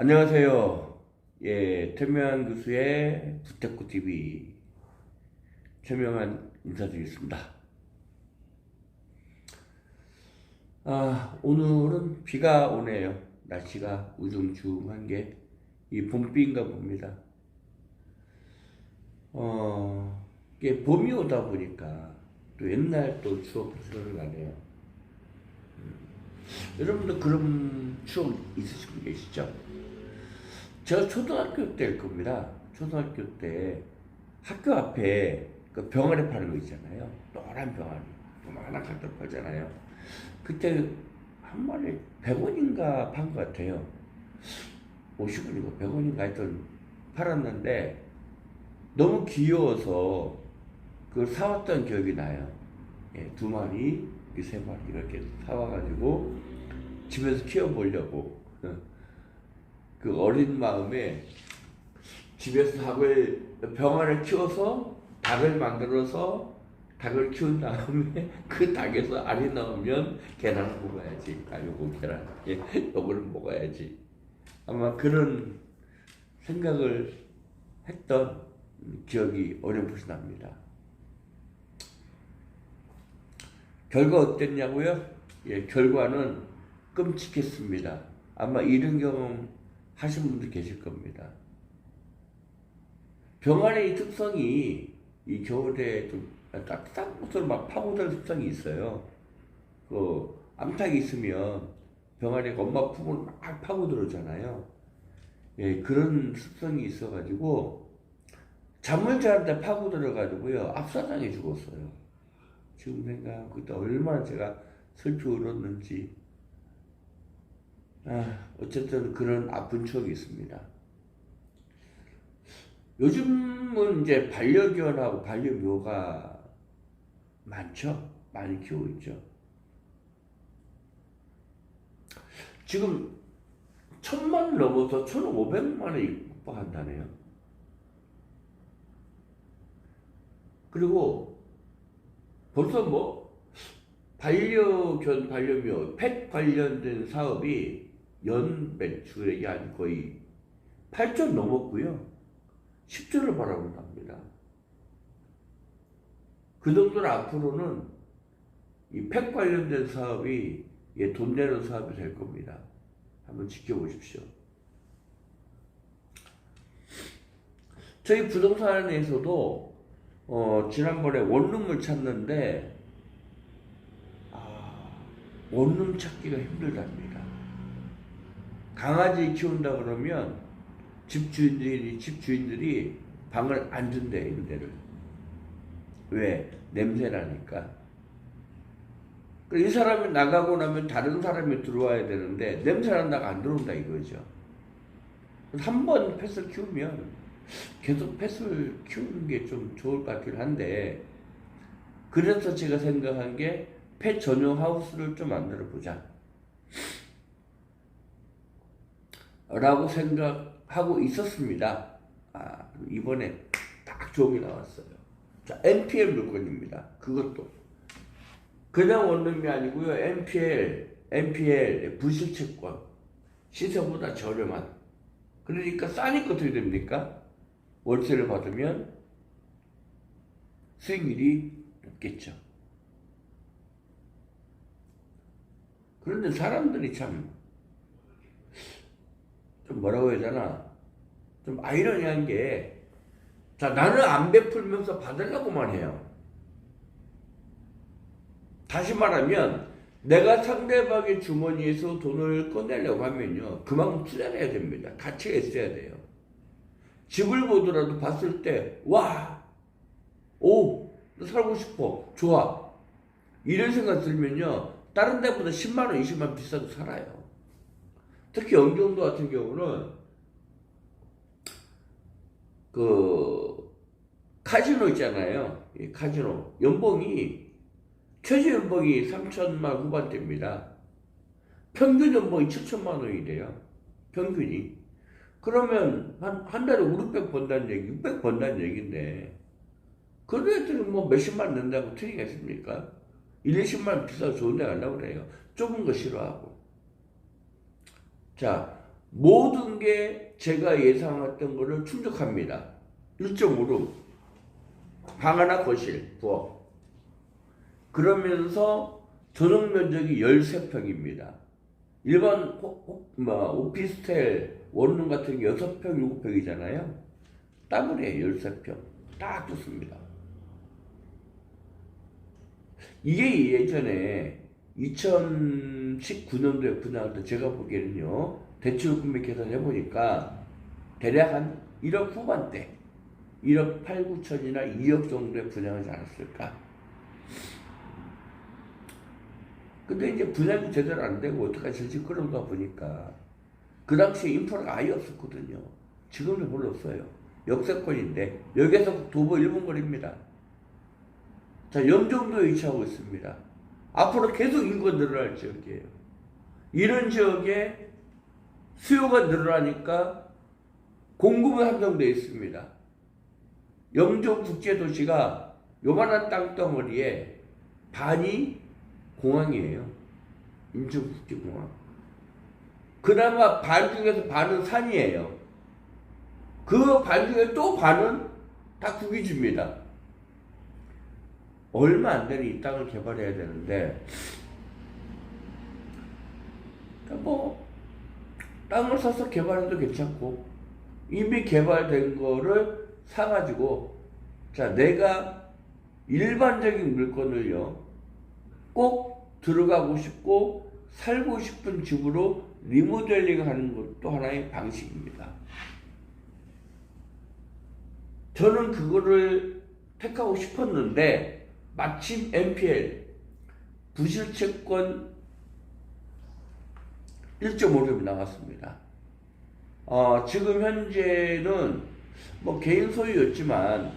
안녕하세요. 예, 태명한 교수의 부테크 TV 최명한 인사드리겠습니다. 아, 오늘은 비가 오네요. 날씨가 우중충한 게 이 봄비인가 봅니다. 어, 이게 봄이 오다 보니까 또 옛날 또 추억도 생각나네요. 음, 여러분도 그런 추억 있으신 분 계시죠? 제가 초등학교 때일 겁니다. 초등학교 때 학교 앞에 그 병아리 파는 거 있잖아요. 노란 병아리. 요만한 갖다 팔잖아요. 그때 한 마리 100원인가 판 것 같아요. 50원이고 100원인가 하여튼 팔았는데 너무 귀여워서 그걸 사왔던 기억이 나요. 예, 두 마리, 이세 마리 이렇게 사와가지고 집에서 키워보려고. 그 어린 마음에 집에서 닭을 병아를 키워서 닭을 만들어서 닭을 키운 다음에 그 닭에서 알이 나오면 계란을 먹어야지. 아 요거 계란. 예, 요거를 먹어야지. 아마 그런 생각을 했던 기억이 어렴풋이 납니다. 결과 어땠냐고요? 예, 결과는 끔찍했습니다. 아마 이런 경험 하신 분들 계실 겁니다. 병아리의 특성이 이 겨울에 좀 따뜻한 곳으로 막 파고들 특성이 있어요. 그 암탉이 있으면 병아리가 엄마 품을 막 파고들었잖아요. 예, 그런 습성이 있어가지고 잠을 자는데 파고들어가지고요 압사당해 죽었어요. 지금 생각 그때 얼마나 제가 슬피 울었는지 아, 어쨌든 그런 아픈 추억이 있습니다. 요즘은 이제 반려견하고 반려묘가 많죠? 많이 키우고 있죠. 지금 천만 넘어서 천오백만에 육박한다네요. 그리고 벌써 뭐 반려견, 반려묘, 펫 관련된 사업이 연 매출액이 한 거의 8조 넘었고요. 10조를 바라본답니다. 그 정도로 앞으로는 이펫 관련된 사업이 예, 돈 내는 사업이 될 겁니다. 한번 지켜보십시오. 저희 부동산에서도 어, 지난번에 원룸을 찾는데 아, 원룸 찾기가 힘들답니다. 강아지 키운다 그러면 집주인들이 집주인들이 방을 안 준대 임대를 왜 냄새나니까 그이 사람이 나가고 나면 다른 사람이 들어와야 되는데 냄새 난다고 안 들어온다 이거죠. 한 번 펫을 키우면 계속 펫을 키우는 게 좀 좋을 것 같긴 한데 그래서 제가 생각한 게 펫 전용 하우스를 좀 만들어 보자. 라고 생각하고 있었습니다. 아, 이번에 딱게 나왔어요. 자, NPL 물건입니다. 그것도. 그냥 원룸이 아니고요. NPL, NPL 부실채권 시세보다 저렴한. 그러니까 싸니까 어떻게 됩니까? 월세를 받으면 수익률이 높겠죠. 그런데 사람들이 참, 좀 뭐라고 해야 되나, 좀 아이러니한 게, 자, 나는 안 베풀면서 받으려고만 해요. 다시 말하면 내가 상대방의 주머니에서 돈을 꺼내려고 하면요 그만큼 투자를 해야 됩니다. 가치가 있어야 돼요. 집을 보더라도 봤을 때 와 오 살고 싶어 좋아. 이런 생각 들면요 다른 데보다 10만원 20만원 비싸도 살아요 특히 영종도 같은 경우는 그 카지노 있잖아요 이 카지노 연봉이 최저 연봉이 3천만 후반대입니다. 평균 연봉이 7천만 원이래요. 평균이. 그러면 한, 한 달에 5, 600 번다는 얘기, 600 번다는 얘기인데, 그런 애들은 뭐 몇십만 낸다고 틀리겠습니까? 1, 20만 비싸서 좋은 데 가려고 그래요. 좁은 거 싫어하고. 자, 모든 게 제가 예상했던 거를 충족합니다. 1.5룸, 방 하나 거실, 부엌. 그러면서 전용 면적이 13평입니다. 일반 뭐, 오피스텔 원룸 같은 게 6평, 7평이잖아요. 더블 해요, 13평. 딱 좋습니다. 이게 예전에 2019년도에 분양할 때 제가 보기에는요, 대출 금액 계산해 보니까 대략 한 1억 후반대, 1억 8, 9천이나 2억 정도에 분양하지 않았을까. 근데 이제 분양이 제대로 안 되고 어떡하지 질질 끌어오다 보니까 그 당시에 인프라가 아예 없었거든요. 지금은 별로 없어요. 역세권인데 여기에서 도보 1분 거리입니다. 자, 영종도에 위치하고 있습니다. 앞으로 계속 인구가 늘어날 지역이에요. 이런 지역에 수요가 늘어나니까 공급은 한정되어 있습니다. 영종 국제도시가 요만한 땅덩어리에 반이 공항이에요. 인천국제공항. 그나마 반 중에서 반은 산이에요. 그 반 중에 또 반은 다 국유지입니다. 얼마 안 되는 이 땅을 개발해야 되는데, 그러니까 뭐, 땅을 사서 개발해도 괜찮고, 이미 개발된 거를 사가지고, 자, 내가 일반적인 물건을요, 꼭 들어가고 싶고, 살고 싶은 집으로 리모델링 하는 것도 하나의 방식입니다. 저는 그거를 택하고 싶었는데, 마침 NPL 부실채권 1.5 급이 나왔습니다. 어, 지금 현재는 뭐 개인 소유였지만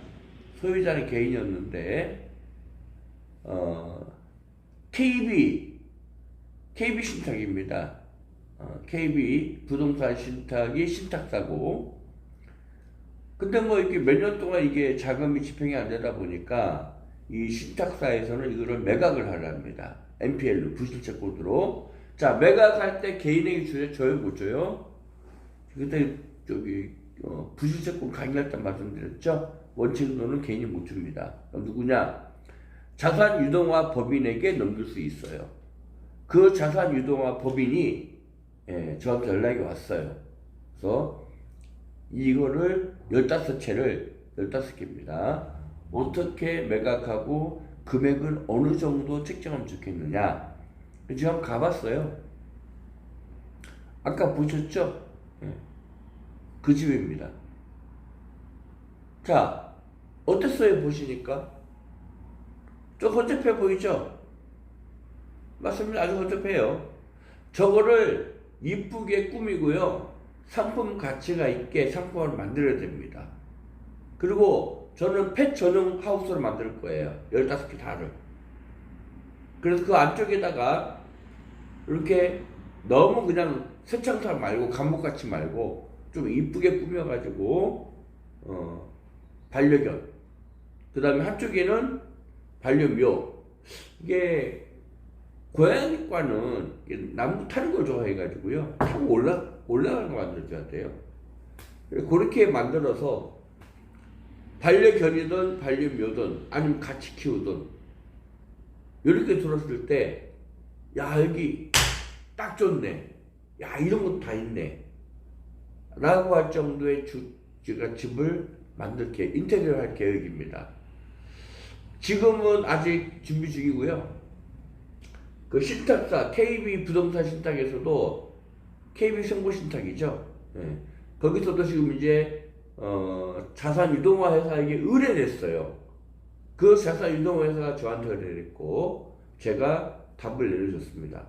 소유자는 개인이었는데 어, KB KB 신탁입니다. 어, KB 부동산 신탁이 신탁사고 근데 뭐 이렇게 몇 년 동안 이게 자금이 집행이 안 되다 보니까 이 신탁사에서는 이거를 매각을 하랍니다. NPL로 부실채권으로. 자, 매각할 때 개인에게 줘요? 줘요? 못 줘요? 그때 저기 어, 부실채권 강의할 때 말씀드렸죠? 원칙으로는 개인이 못 줍니다. 누구냐? 자산 유동화 법인에게 넘길 수 있어요. 그 자산 유동화 법인이 예, 저한테 연락이 왔어요. 그래서 이거를 15채를 15개입니다. 어떻게 매각하고 금액은 어느 정도 책정하면 좋겠느냐. 제가 한번 가봤어요. 아까 보셨죠? 예. 그 집입니다. 자, 어땠어요? 보시니까? 좀 허접해 보이죠? 맞습니다. 아주 허접해요. 저거를 이쁘게 꾸미고요. 상품 가치가 있게 상품을 만들어야 됩니다. 그리고 저는 펫 전용 하우스를 만들 거예요. 15개 다를. 그래서 그 안쪽에다가 이렇게 너무 그냥 새창살 말고 감목같이 말고 좀 이쁘게 꾸며가지고 어, 반려견 그 다음에 한쪽에는 반려묘 이게 고양이과는 나무 타는 걸 좋아해가지고요 타고 올라 올라가는 거 만들어줘야 돼요 그렇게 만들어서 반려견이든 반려묘든 아니면 같이 키우든 이렇게 들었을 때 야 여기 딱 좋네. 야 이런 것도 다 있네. 라고 할 정도의 주, 제가 집을 만들 계 인테리어 할 계획입니다. 지금은 아직 준비 중이고요. 그 신탁사 KB 부동산 신탁에서도 KB 정보 신탁이죠. 예. 거기서도 지금 이제 어, 자산 유동화 회사에게 의뢰됐어요. 그 자산 유동화 회사가 저한테 의뢰했고 제가 답을 내려줬습니다.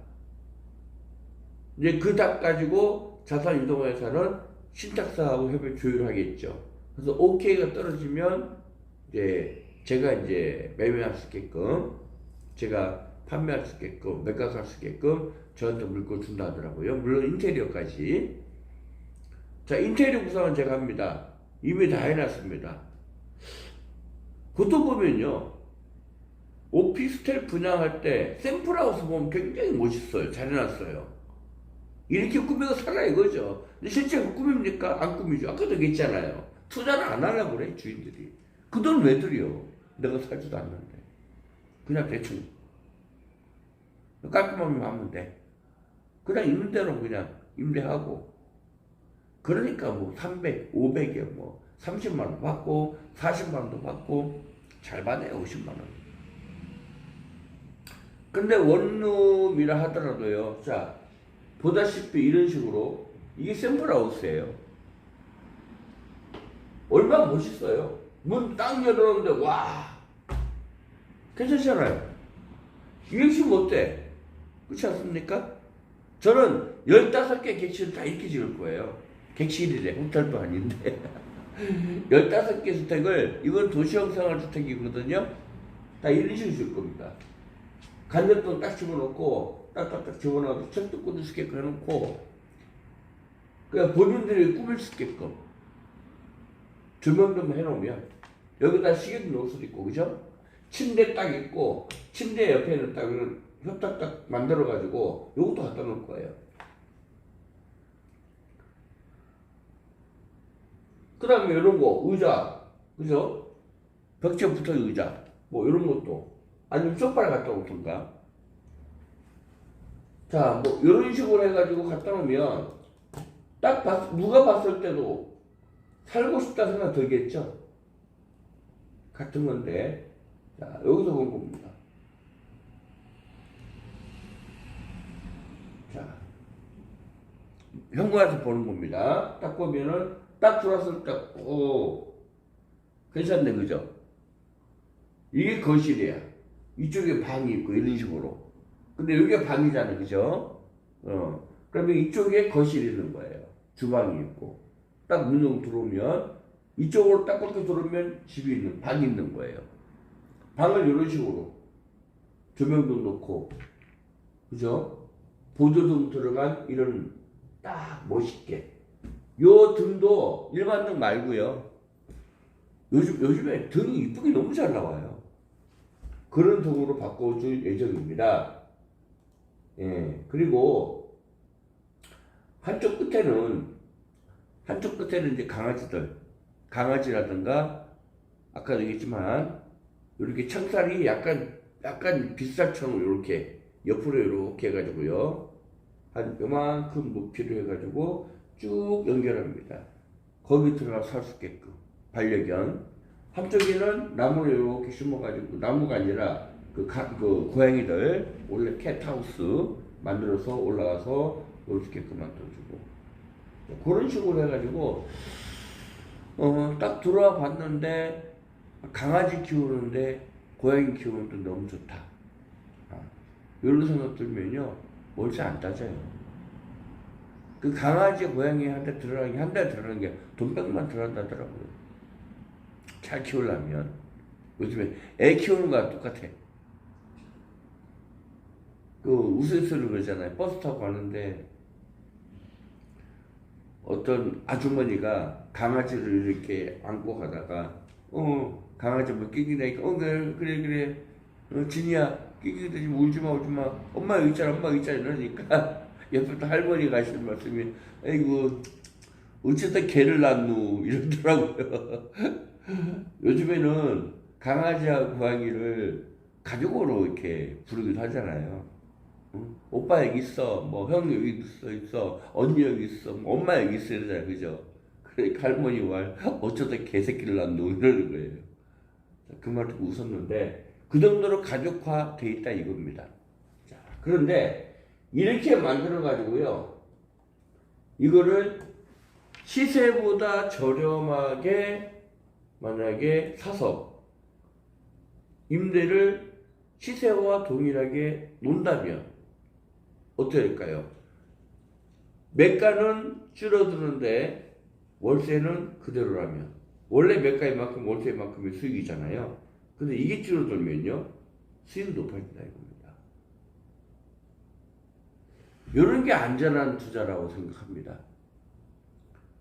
이제 그 답 가지고 자산 유동화 회사는 신탁사하고 협의 조율하겠죠. 그래서 OK가 떨어지면 이제 제가 이제 매매할 수 있게끔 제가 판매할 수 있게끔 매각할 수 있게끔 저한테 물건 준다 하더라고요. 물론 인테리어까지. 자, 인테리어 구성은 제가 합니다. 이미 다 해놨습니다. 보통 보면요. 오피스텔 분양할 때 샘플하우스 보면 굉장히 멋있어요. 잘 해놨어요. 이렇게 꾸미고 살아 이거죠. 근데 실제 그 꾸밉니까? 안 꾸미죠. 아까도 얘기했잖아요. 투자를 안 하려고 그래 주인들이. 그 돈 왜 들여? 내가 살지도 않는데. 그냥 대충 깔끔하게 하면 돼. 그냥 있는 대로 그냥 임대하고. 그러니까 뭐 300, 500에 뭐 30만 원 받고 40만 원도 받고 잘 받아요 50만 원. 근데 원룸이라 하더라도요. 자 보다시피 이런 식으로 이게 샘플하우스예요. 얼마나 멋있어요. 문 딱 열어놓는데 와 괜찮잖아요. 지금 어때? 그렇지 않습니까? 저는 15개 객실을 다 이렇게 지을 거예요. 객실이래. 호텔도 아닌데. 15개 주택을, 이건 도시형 생활주택이거든요. 다 이런 식으로 지을 겁니다. 간접등 딱 집어넣고, 딱딱딱 집어넣어서 책도 꽂을 수 있게끔 해놓고, 그냥 본인들이 꾸밀 수 있게끔. 조명 좀 해놓으면, 여기다 시계도 놓을 수도 있고, 그죠? 침대 딱 있고, 침대 옆에는 딱 이런 협탁 딱 만들어가지고, 요것도 갖다 놓을 거예요. 그 다음에 이런 거, 의자, 그죠? 벽체 붙어 의자, 뭐 이런 것도. 아니면 소파를 갖다 놓던가. 자, 뭐 이런 식으로 해가지고 갖다 놓으면, 딱 봤, 누가 봤을 때도 살고 싶다 생각 들겠죠? 같은 건데, 자, 여기서 본 겁니다. 자, 현관에서 보는 겁니다. 딱 보면은, 딱 들어왔을 때, 오, 괜찮네, 그죠? 이게 거실이야. 이쪽에 방이 있고, 이런 식으로. 근데 여기가 방이잖아, 그죠? 어. 그러면 이쪽에 거실이 있는 거예요. 주방이 있고. 딱 문으로 들어오면, 이쪽으로 딱 그렇게 들어오면 집이 있는, 방이 있는 거예요. 방을 이런 식으로. 조명도 놓고, 그죠? 보조등 들어간 이런 딱 멋있게. 요 등도 일반 등 말고요. 요즘 요즘에 등이 이쁘게 너무 잘 나와요. 그런 등으로 바꿔줄 예정입니다. 예 그리고 한쪽 끝에는 한쪽 끝에는 이제 강아지들 강아지라든가 아까 얘기했지만 이렇게 창살이 약간 약간 빗살처럼 이렇게 옆으로 이렇게 해가지고요 한 요만큼 높이로 해가지고 쭉 연결합니다. 거기 들어가 살 수 있게끔 반려견 한쪽에는 나무를 이렇게 심어가지고 나무가 아니라 그, 가, 그 고양이들 원래 캣하우스 만들어서 올라가서 놀 수 있게끔 만들어주고 그런 식으로 해가지고 어, 딱 들어와 봤는데 강아지 키우는데 고양이 키우는 데 너무 좋다. 아, 이런 생각 들면요 멀지 안 따져요. 그 강아지 고양이한테 들어가는 게한 달 들어가는 게 돈백만 들어간다더라고요. 잘 키우려면 요즘에 애 키우는 거랑 똑같아. 그 우스갯소리 그러잖아요. 버스 타고 가는데 어떤 아주머니가 강아지를 이렇게 안고 가다가 어 강아지 뭐 끼기니까 어 그래 그래 그래 어, 진이야 끼기되지 울지 마 울지 마 엄마 여기 있잖아 엄마 여기 있잖아 이러니까 옆에 또 할머니가 하시는 말씀이 아이고 어쨌다 개를 낳노 이러더라고요. 요즘에는 강아지하고 고양이를 가족으로 이렇게 부르기도 하잖아요. 응? 오빠 여기 있어, 뭐 형 여기 있어, 있어, 언니 여기 있어, 뭐 엄마 여기 있어 이러잖아요, 그죠? 그래 할머니 말 어쩌다 개새끼를 낳노 이러는 거예요. 그 말 듣고 웃었는데 그 정도로 가족화 돼 있다 이겁니다. 자, 그런데 이렇게 만들어 가지고요. 이거를 시세보다 저렴하게 만약에 사서 임대를 시세와 동일하게 논다면 어떻게 될까요? 매가는 줄어드는데 월세는 그대로라면 원래 매가 이만큼 월세만큼의 수익이잖아요. 근데 이게 줄어들면요 수익이 높아진다 이겁니다. 이런 게 안전한 투자라고 생각합니다.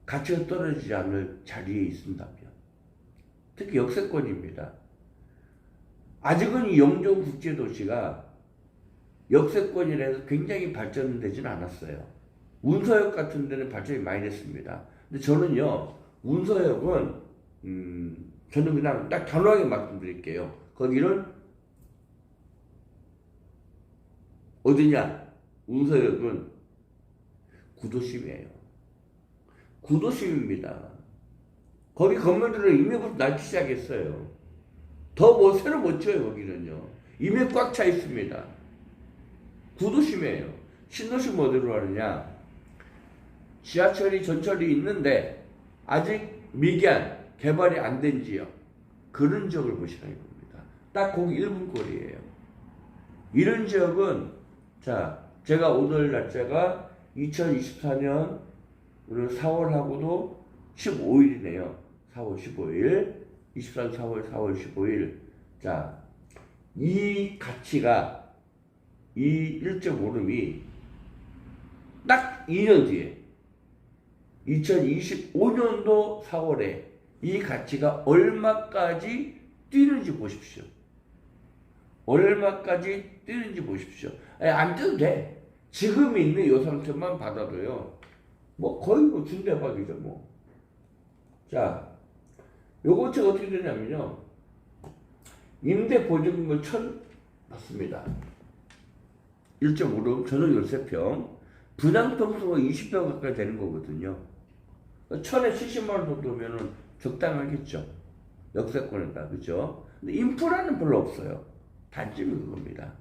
가치가 떨어지지 않을 자리에 있는다면 특히 역세권입니다. 아직은 이 영종 국제도시가 역세권이라서 굉장히 발전되지는 않았어요. 운서역 같은 데는 발전이 많이 됐습니다. 근데 저는요, 운서역은, 음, 저는 그냥 딱 단호하게 말씀드릴게요. 거기는 어디냐? 운서역은 구도심이에요. 구도심입니다. 거기 건물들은 이미 부터 낡기 시작했어요. 더 뭐 새로 못 쳐요, 거기는요. 이미 꽉 차 있습니다. 구도심이에요. 신도심 어디로 가느냐? 지하철이 전철이 있는데 아직 미개한 개발이 안 된 지역 그런 지역을 보시라는 겁니다. 딱 거기 1분 거리예요. 이런 지역은 자 제가 오늘 날짜가 2024년 오늘 4월하고도 15일이네요. 4월 15일 24년 4월 4월 15일 자 이 가치가 이 1.5름이 딱 2년 뒤에 2025년도 4월에 이 가치가 얼마까지 뛰는지 보십시오. 얼마까지 뛰는지 보십시오. 아니, 안 뛰어도 돼. 지금 있는 요 상태만 받아도요. 뭐 거의 뭐 준대박이죠 뭐. 자, 요거 제가 어떻게 되냐면요. 임대 보증금을 천 받습니다. 1.5룸 저는 13평 분양평수가 20평 가까이 되는 거거든요. 천에 70만 원 정도면은 적당하겠죠. 역세권에다 그죠? 근데 인프라는 별로 없어요. 단점이 그겁니다.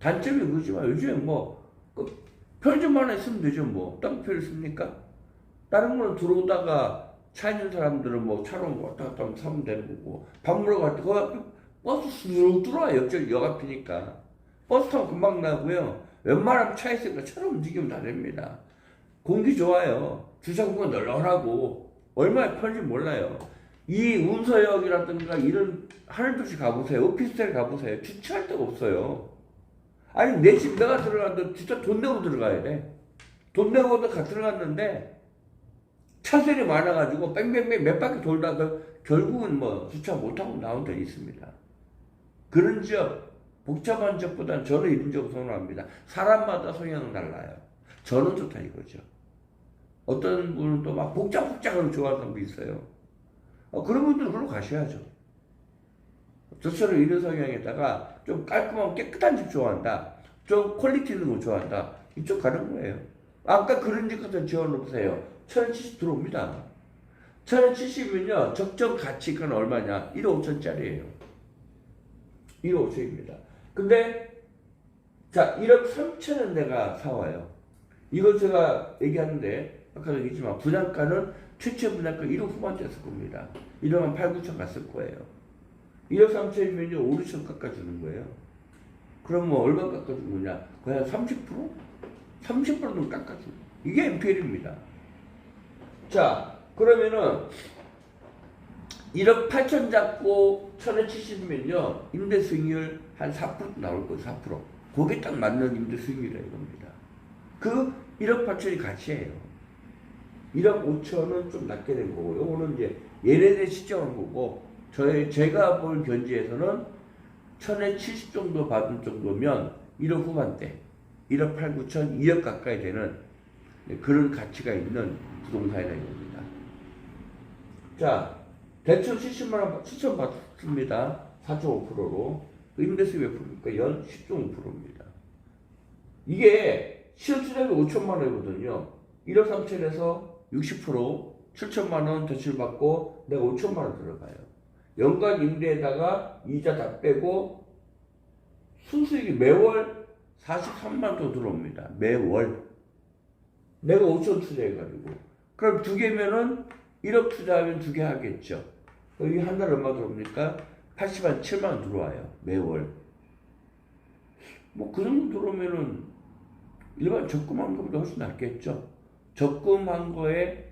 단점이 그거지만 요즘에 뭐그 편의점만 있으면 되죠 뭐. 땅 필요 있습니까? 다른 거는 들어오다가 차 있는 사람들은 뭐 차로 뭐 왔다 갔다 하면 사면 되는 거고 밥 먹으러 갈때 거기 앞에 버스 쑥 들어와요. 역전 역 앞이니까. 버스 타면 금방 나고요. 웬만하면 차 있으니까 차로 움직이면 다 됩니다. 공기 좋아요. 주차 공간 널널하고 얼마나 편한지 몰라요. 이 운서역이라든가 이런 하늘 도시 가보세요. 오피스텔 가보세요. 주차할 데가 없어요. 아니 내 집 내가 들어갔는데 진짜 돈 내고 들어가야 돼. 돈 내고도 가 들어갔는데 차선이 많아가지고 뺑뺑뺑 몇 바퀴 돌다가 결국은 뭐 주차 못하고 나온 데 있습니다. 그런 지역 복잡한 지역보다는 저는 이런 지역을 선호합니다. 사람마다 성향은 달라요. 저는 좋다 이거죠. 어떤 분은 또 막 복잡복잡한 좋아하는 사람도 있어요. 어, 그런 분들은 그걸로 가셔야죠. 저처럼 이런 성향에다가 좀 깔끔하고 깨끗한 집 좋아한다. 좀 퀄리티 있는 거 좋아한다. 이쪽 가는 거예요. 아까 그런 집 같은 지어놓으세요. 1070 들어옵니다. 1070이면요. 적정 가치가 얼마냐? 1억 5천짜리예요. 1억 5천입니다. 근데 자 1억 3천은 내가 사와요. 이거 제가 얘기하는데 아까도 얘기했지만 분양가는 최초 분양가 1억 후반대 였을 겁니다. 1억 한 8, 9천 갔을 거예요. 1억 3천이면요 5, 6천 깎아주는 거예요. 그럼 뭐 얼마 깎아주는 거냐? 거의 한 30%? 30%는 깎아주는 이게 MPL입니다. 자 그러면은 1억 8천 잡고 1070이면요 임대 수익률 한 4% 나올 거예요 4% 거기에 딱 맞는 임대 수익률이라 이겁니다 그 1억 8천이 가치예요 1억 5천은 좀 낮게 된 거고 요거는 이제 얘네들 시점한 거고 저희 제가 볼 견지에서는 1000에 70 정도 받은 정도면 1억 후반대 1억 8, 9천 2억 가까이 되는 그런 가치가 있는 부동산이라 이겁니다 자 대출 70만 원 추천 받습니다. 4.5%로. 그 임대수 몇 프로입니까? 연 10.5%입니다. 이게 실투자비 5천만 원이거든요. 1억 3천에서 60% 7천만 원 대출 받고 내가 5천만 원 들어가요. 연간 임대에다가 이자 다 빼고 순수익이 매월 43만 원더 들어옵니다. 매월. 내가 5천 투자해가지고. 그럼 두 개면은 1억 투자하면 두 개 하겠죠. 여기 한 달 얼마 들어옵니까? 80만, 7만 원 들어와요. 매월. 뭐, 그 정도 들어오면은 일반 적금한 것보다 훨씬 낫겠죠. 적금한 거에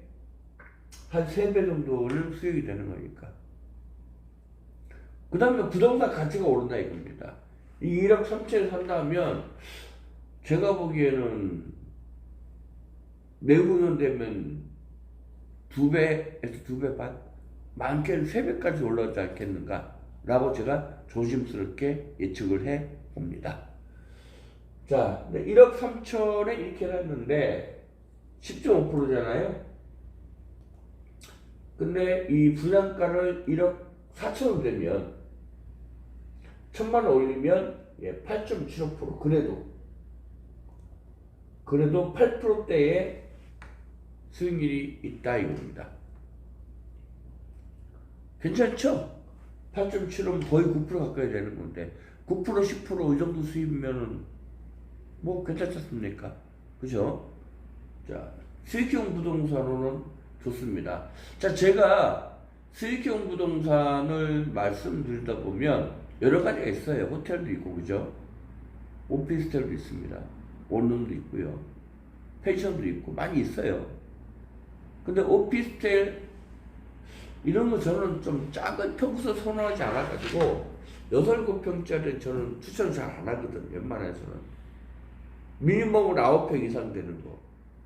한 3배 정도는 수익이 되는 거니까. 그 다음에 부동산 가치가 오른다 이겁니다. 이 1억 3천에 산다면 제가 보기에는 내후년 되면 두 배에서 두 배 반, 많게는 세 배까지 올라오지 않겠는가? 라고 제가 조심스럽게 예측을 해 봅니다. 자, 1억 3천에 이렇게 했는데, 10.5%잖아요. 근데 이 분양가를 1억 4천원 되면 천만 원 올리면 예, 8.75% 그래도 그래도 8%대의 수익률이 있다 이겁니다. 괜찮죠? 8.7은 거의 9% 가까이 되는 건데 9% 10%이 정도 수입이면은 뭐 괜찮지 않습니까? 그죠? 자 수익형 부동산으로는 좋습니다. 자 제가 수익형 부동산을 말씀드리다 보면 여러 가지가 있어요. 호텔도 있고 그죠? 오피스텔도 있습니다. 원룸도 있고요. 펜션도 있고 많이 있어요. 근데 오피스텔 이런 거 저는 좀 작은 평소 선호하지 않아가지고 여덟 곱 평짜리 저는 추천 잘 안 하거든 웬만해서는 미니멈으로 아홉 평 이상 되는 거,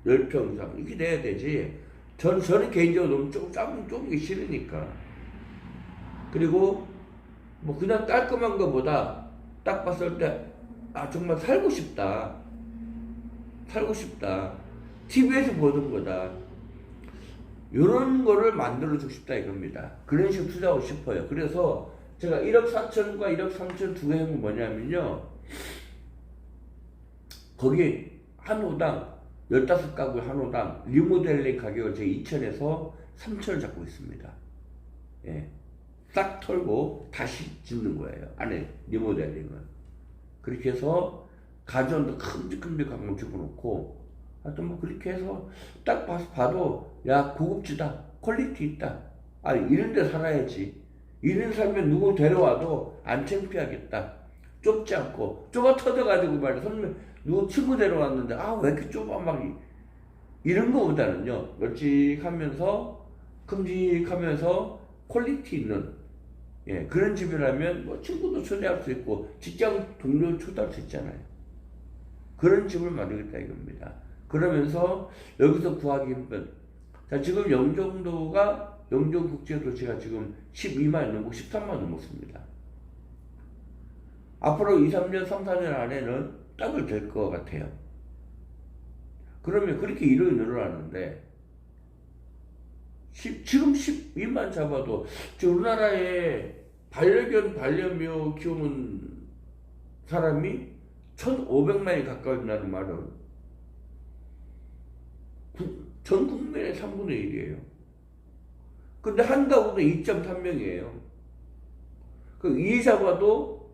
열평 이상 이렇게 돼야 되지. 전 저는 개인적으로 너무 조금 조금 게 싫으니까. 그리고 뭐 그냥 깔끔한 거보다 딱 봤을 때 아 정말 살고 싶다. 살고 싶다. TV에서 보던 거다. 이런 거를 만들어 주고 싶다 이겁니다. 그런 식으로 투자하고 싶어요. 그래서 제가 1억 4천과 1억 3천 두개한건 뭐냐면요. 거기 한 호당 15가구 한 호당 리모델링 가격을 제가 2천에서 3천을 잡고 있습니다. 예. 싹 털고 다시 짓는 거예요. 안에 리모델링은. 그렇게 해서 가전도 큼직큼직한 거 집어넣고 하여튼 뭐 그렇게 해서 딱 봐도 야 고급지다. 퀄리티 있다. 아 이런 데 살아야지. 이런 살면 누구 데려와도 안 창피하겠다. 좁지 않고. 좁아 터져가지고 말이야. 손님 누구 친구 데려왔는데 아 왜 이렇게 좁아? 막 이- 이런 거보다는요. 널찍하면서 큼직하면서 퀄리티 있는 예 그런 집이라면 뭐 친구도 초대할 수 있고 직장 동료 초대할 수 있잖아요 그런 집을 만들겠다 이겁니다. 그러면서 여기서 구하기 힘든. 자, 지금 영종도가 영종국제도시가 지금 12만 넘고 13만 넘었습니다. 앞으로 2, 3년, 3, 4년 안에는 딱을 될 것 같아요. 그러면 그렇게 일원이 늘어나는데, 시- 지금 12만 잡아도 지금 우리나라에 반려견, 반려묘 키우는 사람이 1,500만이 가까이 된다는 말은 구- 전 국민의 3분의 1이에요. 근데 한 가구도 2.3명이에요. 그이 잡아도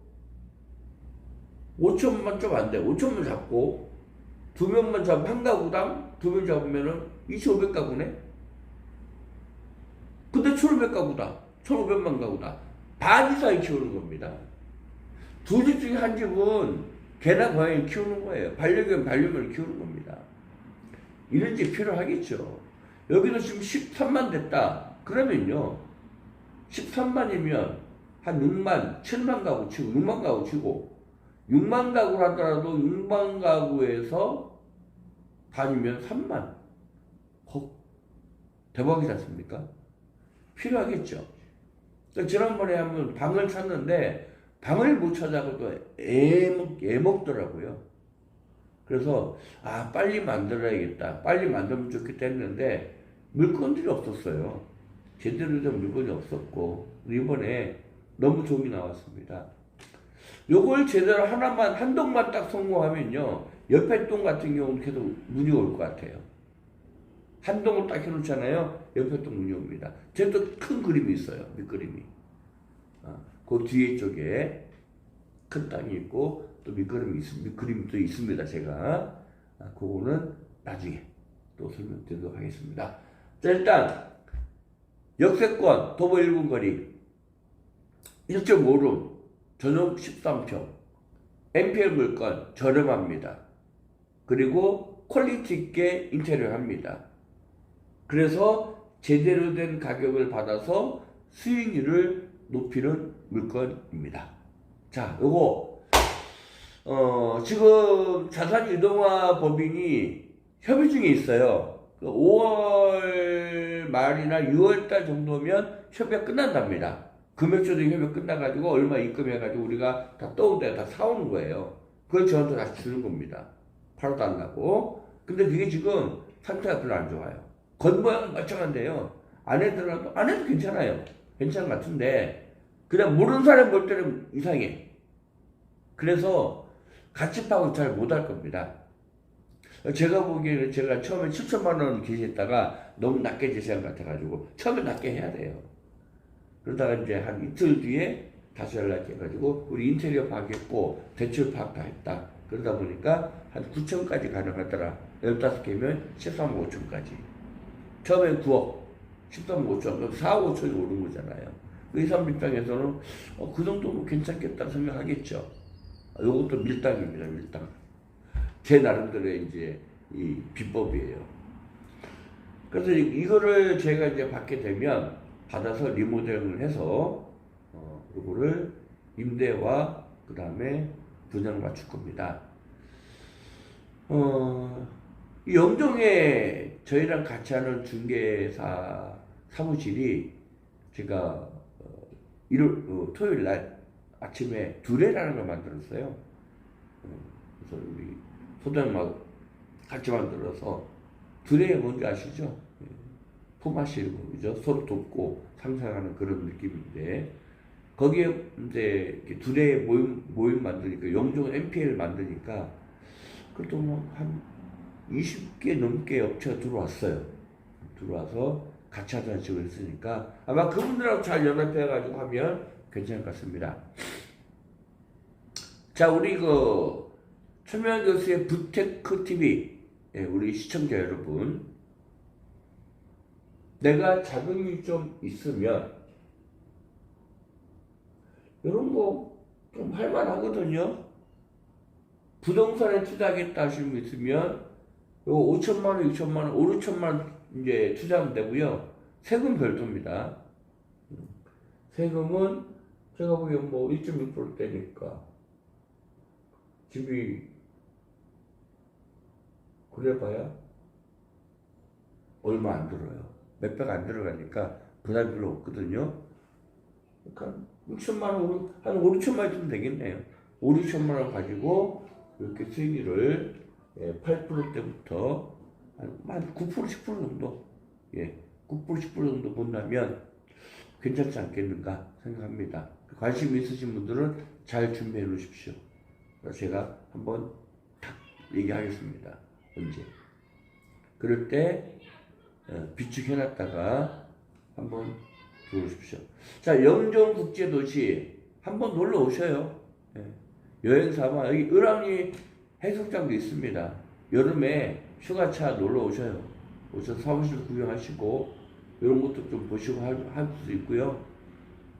5천만 좀 안 돼. 5천만 잡고 두 명만 잡으면 한 가구당 두 명 잡으면은 2,500가구네. 근데 1,500 가구다. 1,500만 가구다. 반 이상이 키우는 겁니다. 두 집 중에 한 집은 개나 고양이 키우는 거예요. 반려견, 반려묘를 키우는 겁니다. 이런 집 필요하겠죠. 여기도 지금 13만 됐다. 그러면요. 13만이면 한 6만, 7만 가구 치고, 6만 가구 치고, 6만 가구를 하더라도 6만 가구에서 다니면 3만. 헉, 대박이지 않습니까? 필요하겠죠. 그러니까 지난번에 한번 방을 찾는데, 방을 못 찾아가도 애먹, 애먹더라고요. 그래서, 아, 빨리 만들어야겠다. 빨리 만들면 좋겠다 했는데, 물건들이 없었어요. 제대로 된 물건이 없었고, 이번에 너무 게 나왔습니다. 요걸 제대로 하나만, 한 동만 딱 성공하면요, 옆에 동 같은 경우는 계속 문이 올 것 같아요. 한 동을 딱 해놓잖아요, 옆에 동 문이 옵니다. 제도 큰 그림이 있어요, 밑그림이. 아, 그 뒤에 쪽에 큰 땅이 있고 또 밑그림이 있, 밑그림이 또 있습니다. 제가 아, 그거는 나중에 또 설명드리도록 하겠습니다. 자 일단 역세권 도보 1군 거리 1.5룸 전용 13평 MPL 물건 저렴합니다. 그리고 퀄리티 있게 인테리어 합니다. 그래서 제대로 된 가격을 받아서 수익률을 높이는 물건입니다. 자, 요거 어, 지금 자산 유동화 법인이 협의 중에 있어요. 5월 말이나 6월 달 정도면 협의가 끝난답니다. 금액조정 협의 끝나가지고 얼마 입금해가지고 우리가 다 떠온 데다 사오는 거예요. 그걸 저한테 다시 주는 겁니다. 바로 달라고. 근데 그게 지금 상태가 별로 안 좋아요. 겉모양은 멀쩡한데요. 안에 들어가도 안에도 괜찮아요. 괜찮은 것 같은데 그냥 모르는 사람 볼 때는 이상해. 그래서 같이 파악을 잘 못할 겁니다. 제가 보기에는 제가 처음에 7천만 원 계시했다가 너무 낮게 제시한 것 같아가지고 처음에 낮게 해야 돼요. 그러다가 이제 한 이틀 뒤에 다시 연락해가지고 우리 인테리어 파악했고 대출 파악 다 했다. 그러다 보니까 한 9천까지 가능하더라. 15개면 13억 5천까지. 처음엔 9억, 13억 5천, 그럼 4억 5천이 오른 거잖아요. 그 사람 입장에서는 어, 그 정도면 괜찮겠다 생각하겠죠. 이것도 밀당입니다, 밀당. 제 나름대로의 이제 이 비법이에요. 그래서 이- 이거를 제가 이제 받게 되면 받아서 리모델링을 해서 어, 이거를 임대와 그 다음에 분양 맞출 겁니다. 어, 이 영종에 저희랑 같이 하는 중개사 사무실이 제가 어, 일요일, 어, 토요일 날 아침에 두레라는 걸 만들었어요. 어, 그래서 우리 소장님하고 같이 만들어서 두레 뭔지 아시죠? 예. 포마시고 그죠? 서로 돕고 상상하는 그런 느낌인데 거기에 이제 두레 모임 모임 만드니까 영종 MPL 만드니까 그래도 뭐한 20개 넘게 업체가 들어왔어요. 들어와서 같이 하자는 식으로 했으니까 아마 그분들하고 잘 연합해가지고 하면 괜찮을 것 같습니다. 자, 우리 그 최명 교수의 부테크 TV 예, 우리 시청자 여러분 내가 자금이 좀 있으면 이런 거 좀 할만하거든요. 부동산에 투자하겠다 하시는 분 있으면 요 5천만 원, 6천만 원, 5, 6천만 원 이제 투자하면 되고요. 세금 별도입니다. 세금은 제가 보기엔 뭐 1.6%대니까 집이 그래봐야 얼마 안 들어요. 몇백 안 들어가니까 부담 별로 없거든요. 그러니까 6천만 원, 한 5, 6천만 원 주면 되겠네요. 5, 6천만 원 가지고 이렇게 수익률을 예, 8%대부터 한, 한 9%, 10% 정도, 예, 9%, 10% 정도 본다면 괜찮지 않겠는가 생각합니다. 관심 있으신 분들은 잘 준비해 놓으십시오. 제가 한번 탁 얘기하겠습니다. 언제. 그럴 때 어, 비축해 놨다가 한번 들어오십시오. 자, 영종국제도시 한번 놀러 오셔요. 예. 여행 삼아 여기 을왕리 해수욕장도 있습니다. 여름에 휴가차 놀러 오셔요. 오셔서 사무실 구경하시고 이런 것도 좀 보시고 할, 할 수도 있고요.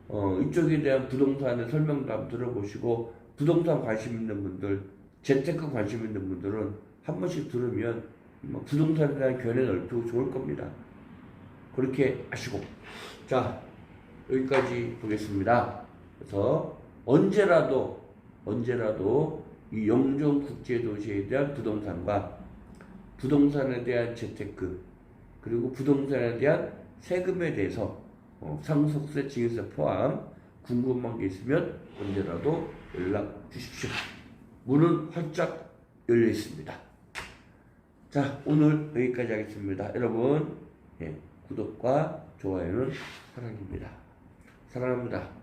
어, 이쪽에 대한 부동산의 설명도 한번 들어보시고 부동산 관심 있는 분들, 재테크 관심 있는 분들은 한 번씩 들으면 뭐 부동산에 대한 견해 넓히고 좋을 겁니다. 그렇게 하시고 자 여기까지 보겠습니다. 그래서 언제라도 언제라도 이 영종 국제 도시에 대한 부동산과 부동산에 대한 재테크 그리고 부동산에 대한 세금에 대해서 어, 상속세, 증여세 포함 궁금한 게 있으면 언제라도 연락 주십시오. 문은 활짝 열려 있습니다. 자, 오늘 여기까지 하겠습니다. 여러분, 예, 구독과 좋아요는 사랑입니다. 사랑합니다.